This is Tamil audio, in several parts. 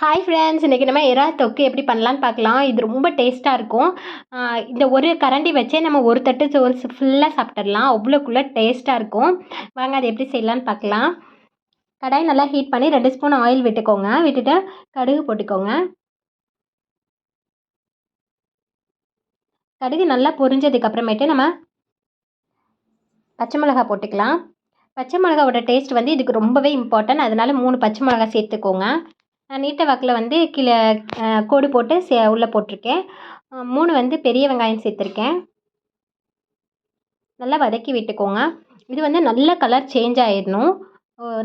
ஹாய் ஃப்ரெண்ட்ஸ் இன்றைக்கி நம்ம எறா தொக்கு எப்படி பண்ணலான்னு பார்க்கலாம். இது ரொம்ப டேஸ்ட்டாக இருக்கும். இந்த ஒரு கரண்டி வச்சே நம்ம ஒரு தட்டு சோறு ஃபுல்லாக சாப்பிட்றலாம் அவ்வளோக்குள்ளே டேஸ்ட்டாக இருக்கும். வாங்க அது எப்படி செய்யலான்னு பார்க்கலாம். கடாய் நல்லா ஹீட் பண்ணி ரெண்டு ஸ்பூன் ஆயில் விட்டுக்கோங்க. விட்டுட்டு கடுகு போட்டுக்கோங்க. கடுகு நல்லா பொரிஞ்சதுக்கு அப்புறமேட்டு நம்ம பச்சை மிளகா போட்டுக்கலாம். பச்சை மிளகாவோட டேஸ்ட் வந்து இதுக்கு ரொம்பவே இம்பார்ட்டன்ட் அதனால் மூணு பச்சை மிளகா சேர்த்துக்கோங்க. நான் நீட்ட வாக்கில் வந்து கீழே கோடு போட்டு சே உள்ளே போட்டிருக்கேன். மூணு வந்து பெரிய வெங்காயம் சேர்த்துருக்கேன். நல்லா வதக்கி விட்டுக்கோங்க. இது வந்து நல்ல கலர் சேஞ்ச் ஆகிடணும்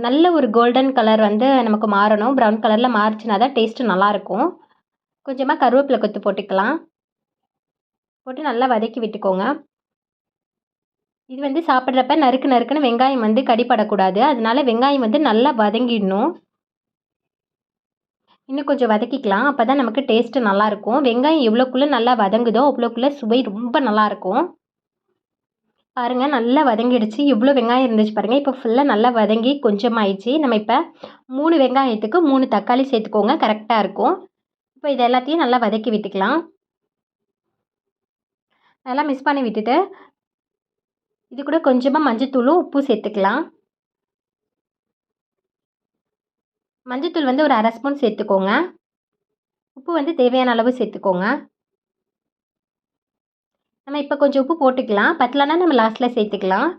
நல்ல ஒரு கோல்டன் கலர் வந்து நமக்கு மாறணும். ப்ரௌன் கலரில் மாறிச்சுனா தான் டேஸ்ட்டு நல்லாயிருக்கும் கொஞ்சமாக கருவேப்பிலை கொத்து போட்டுக்கலாம். போட்டு நல்லா வதக்கி விட்டுக்கோங்க. இது வந்து சாப்பிட்றப்ப நறுக்கு நறுக்குன்னு வெங்காயம் வந்து கடிப்படக்கூடாது. அதனால வெங்காயம் வந்து நல்லா வதங்கிடணும். இன்னும் கொஞ்சம் வதக்கிக்கலாம். அப்போ தான் நமக்கு டேஸ்ட்டு நல்லாயிருக்கும். வெங்காயம் எவ்வளோக்குள்ளே நல்லா வதங்குதோ அவ்வளோக்குள்ளே சுவை ரொம்ப நல்லாயிருக்கும். பாருங்கள் நல்லா வதங்கிடுச்சு. இவ்வளோ வெங்காயம் இருந்துச்சு பாருங்கள் இப்போ ஃபுல்லாக நல்லா வதங்கி கொஞ்சமாயிடுச்சு. நம்ம இப்போ மூணு வெங்காயத்துக்கு மூணு தக்காளி சேர்த்துக்கோங்க. கரெக்டாக இருக்கும். இப்போ இது எல்லாத்தையும் நல்லா வதக்கி விட்டுக்கலாம். நல்லா மிக்ஸ் பண்ணி விட்டுட்டு இது கூட கொஞ்சமாக மஞ்சத்தூளும் உப்பு சேர்த்துக்கலாம். மஞ்சத்தூள் வந்து ஒரு அரை ஸ்பூன் சேர்த்துக்கோங்க. உப்பு வந்து தேவையான அளவு சேர்த்துக்கோங்க. நம்ம இப்போ கொஞ்சம் உப்பு போட்டுக்கலாம். பத்தலன்னா நம்ம லாஸ்ட்டில் சேர்த்துக்கலாம்.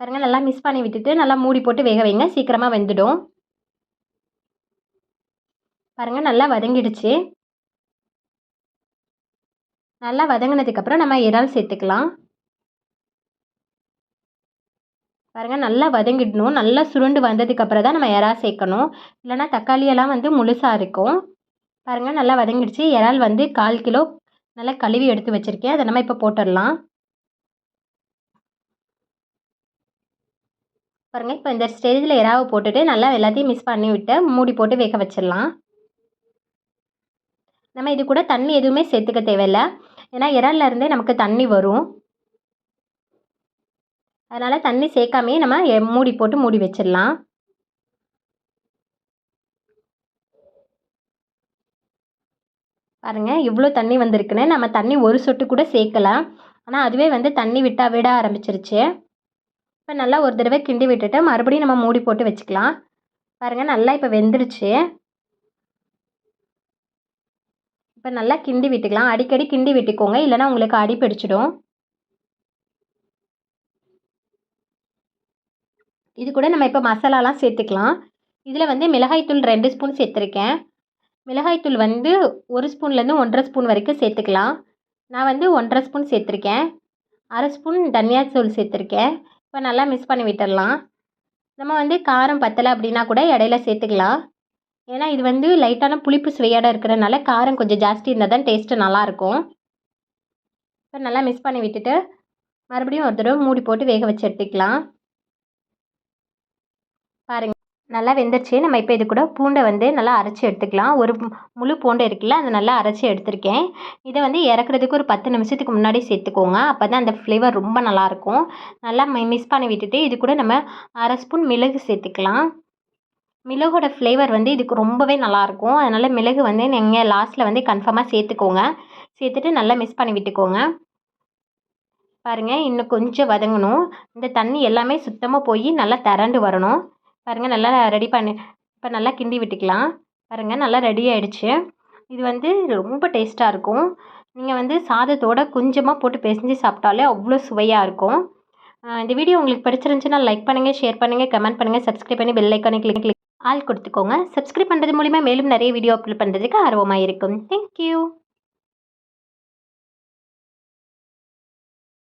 பாருங்கள் நல்லா மிக்ஸ் பண்ணி விட்டுட்டு நல்லா மூடி போட்டு வேக வைங்க. சீக்கிரமாக வெந்துடும். பாருங்கள் நல்லா வதங்கிடுச்சு. நல்லா வதங்கினதுக்கப்புறம் நம்ம இறால் சேர்த்துக்கலாம். பாருங்கள் நல்லா வதங்கிடணும். நல்லா சுருண்டு வந்ததுக்கப்புறம் தான் நம்ம இறா சேர்க்கணும். இல்லைனா தக்காளியெல்லாம் வந்து முழுசாக இருக்கும். பாருங்கள் நல்லா வதங்கிடுச்சு. இறால் வந்து கால் கிலோ நல்லா கழுவி எடுத்து வச்சுருக்கேன். அதை நம்ம இப்போ போட்டுடலாம். பாருங்கள் இப்போ இந்த ஸ்டேஜில் இறாவை போட்டுட்டு நல்லா எல்லாத்தையும் மிக்ஸ் பண்ணி விட்டு மூடி போட்டு வேக வச்சிடலாம். நம்ம இது கூட தண்ணி எதுவுமே சேர்த்துக்க தேவையில்ல. ஏன்னா இறால்லேருந்தே நமக்கு தண்ணி வரும். அதனால் தண்ணி சேர்க்காமே நம்ம மூடி போட்டு மூடி வச்சிடலாம். பாருங்கள் இவ்வளோ தண்ணி வந்திருக்குன்னு. நம்ம தண்ணி ஒரு சொட்டு கூட சேர்க்கலாம் ஆனால் அதுவே வந்து தண்ணி விட்டா விட ஆரம்பிச்சிருச்சு. இப்போ நல்லா ஒரு தடவை கிண்டி விட்டுட்டு மறுபடியும் நம்ம மூடி போட்டு வச்சுக்கலாம். பாருங்கள் நல்லா இப்போ வெந்துருச்சு. இப்போ நல்லா கிண்டி விட்டுக்கலாம். அடிக்கடி கிண்டி விட்டுக்கோங்க. இல்லைன்னா உங்களுக்கு அடி பிடிச்சிடும் இது கூட நம்ம இப்போ மசாலாலாம் சேர்த்துக்கலாம். இதில் வந்து மிளகாய்த்தூள் ரெண்டு ஸ்பூன் சேர்த்துருக்கேன். மிளகாய்த்தூள் வந்து ஒரு ஸ்பூன்லேருந்து ஒன்றரை ஸ்பூன் வரைக்கும் சேர்த்துக்கலாம். நான் வந்து ஒன்றரை ஸ்பூன் சேர்த்துருக்கேன். அரை ஸ்பூன் தனியாத்தூள் சேர்த்துருக்கேன். இப்போ நல்லா மிக்ஸ் பண்ணி விட்டுடலாம். நம்ம வந்து காரம் பத்தலை அப்படின்னா கூட இடையில சேர்த்துக்கலாம். ஏன்னா இது வந்து லைட்டான புளிப்பு சுவையோடு இருக்கிறனால காரம் கொஞ்சம் ஜாஸ்தி இருந்தால் தான் டேஸ்ட்டு நல்லாயிருக்கும். இப்போ நல்லா மிக்ஸ் பண்ணி விட்டுட்டு மறுபடியும் ஒரு தடவை மூடி போட்டு வேக வச்சு எடுத்துக்கலாம். நல்லா வெந்துருச்சு. நம்ம இப்போ இது கூட பூண்டை வந்து நல்லா அரைச்சி எடுத்துக்கலாம். ஒரு முழு பூண்டு இருக்குல்ல அதை நல்லா அரைச்சி எடுத்திருக்கேன். இதை வந்து இறக்குறதுக்கு ஒரு பத்து நிமிஷத்துக்கு முன்னாடி சேர்த்துக்கோங்க. அப்போ தான் அந்த ஃப்ளேவர் ரொம்ப நல்லாயிருக்கும் நல்லா மிஸ் பண்ணி விட்டுட்டு இது கூட நம்ம அரை ஸ்பூன் மிளகு சேர்த்துக்கலாம். மிளகோட ஃப்ளேவர் வந்து இதுக்கு ரொம்பவே நல்லாயிருக்கும் அதனால் மிளகு வந்து நீங்கள் லாஸ்ட்டில் வந்து கன்ஃபார்மாக சேர்த்துக்கோங்க. சேர்த்துட்டு நல்லா மிஸ் பண்ணி விட்டுக்கோங்க. பாருங்கள் இன்னும் கொஞ்சம் வதங்கணும். இந்த தண்ணி எல்லாமே சுத்தமாக போய் நல்லா திரண்டு வரணும். பாருங்கள் நல்லா ரெடி பண்ணி இப்போ நல்லா கிண்டி விட்டுக்கலாம். பாருங்கள் நல்லா ரெடி ஆகிடுச்சு இது வந்து ரொம்ப டேஸ்ட்டாக இருக்கும். நீங்கள் வந்து சாதத்தோட கொஞ்சமாக போட்டு பிசைஞ்சு சாப்பிட்டாலே அவ்வளோ சுவையாக இருக்கும். இந்த வீடியோ உங்களுக்கு பிடிச்சிருந்துச்சுன்னா லைக் பண்ணுங்கள் ஷேர் பண்ணுங்கள் கமெண்ட் பண்ணுங்கள் சப்ஸ்கிரைப் பண்ணி பெல் ஐக்கானை கிளிக் கிளிக் ஆள் கொடுத்துக்கோங்க. சப்ஸ்கிரைப் பண்ணுறது மூலிமா மேலும் நிறைய வீடியோ அப்லோட் பண்ணுறதுக்கு ஆர்வமாக இருக்கும். தேங்க்யூ